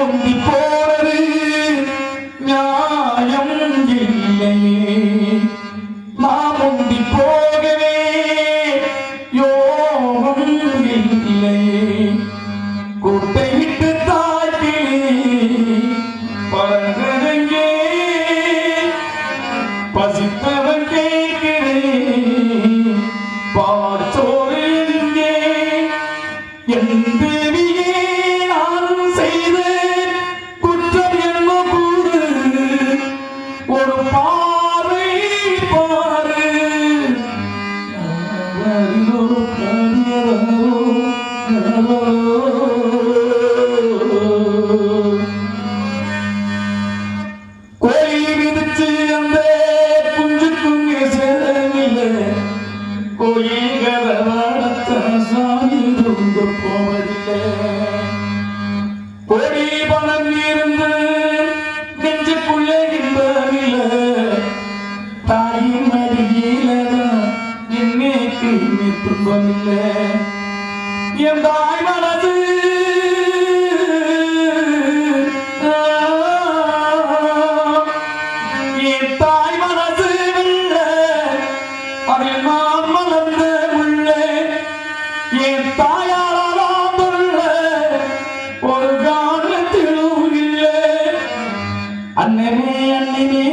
Mundi Pol. தாவில் நான் மலர்ந்த உள்ளே என் தாயாராலாம் உள்ள ஒரு காலத்திலும் இல்லை. அண்ணனே அண்ணனே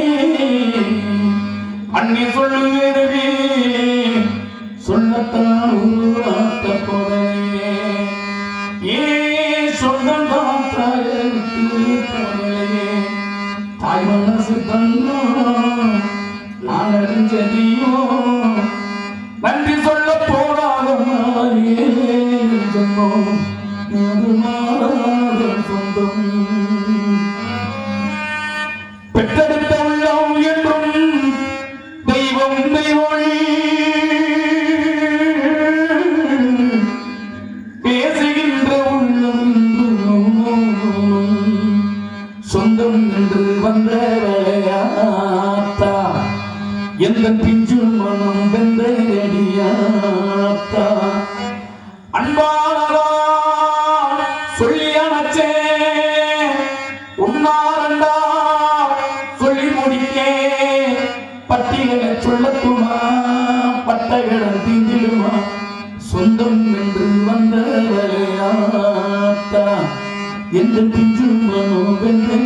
அண்ணே சொல்லுவேருவே சொல்லத்தான் உருவாக்க போறே ஏ சொந்தம் தான் தாயே தாய் நான் அறிஞ்சதியோ അത് മാറാതെ സ്വന്തം சொந்தம் என்று வந்தவளே ஆத்தா என்று மனோ வெள்ளை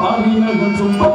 இருக்கேன் பாவினகம் சும்மா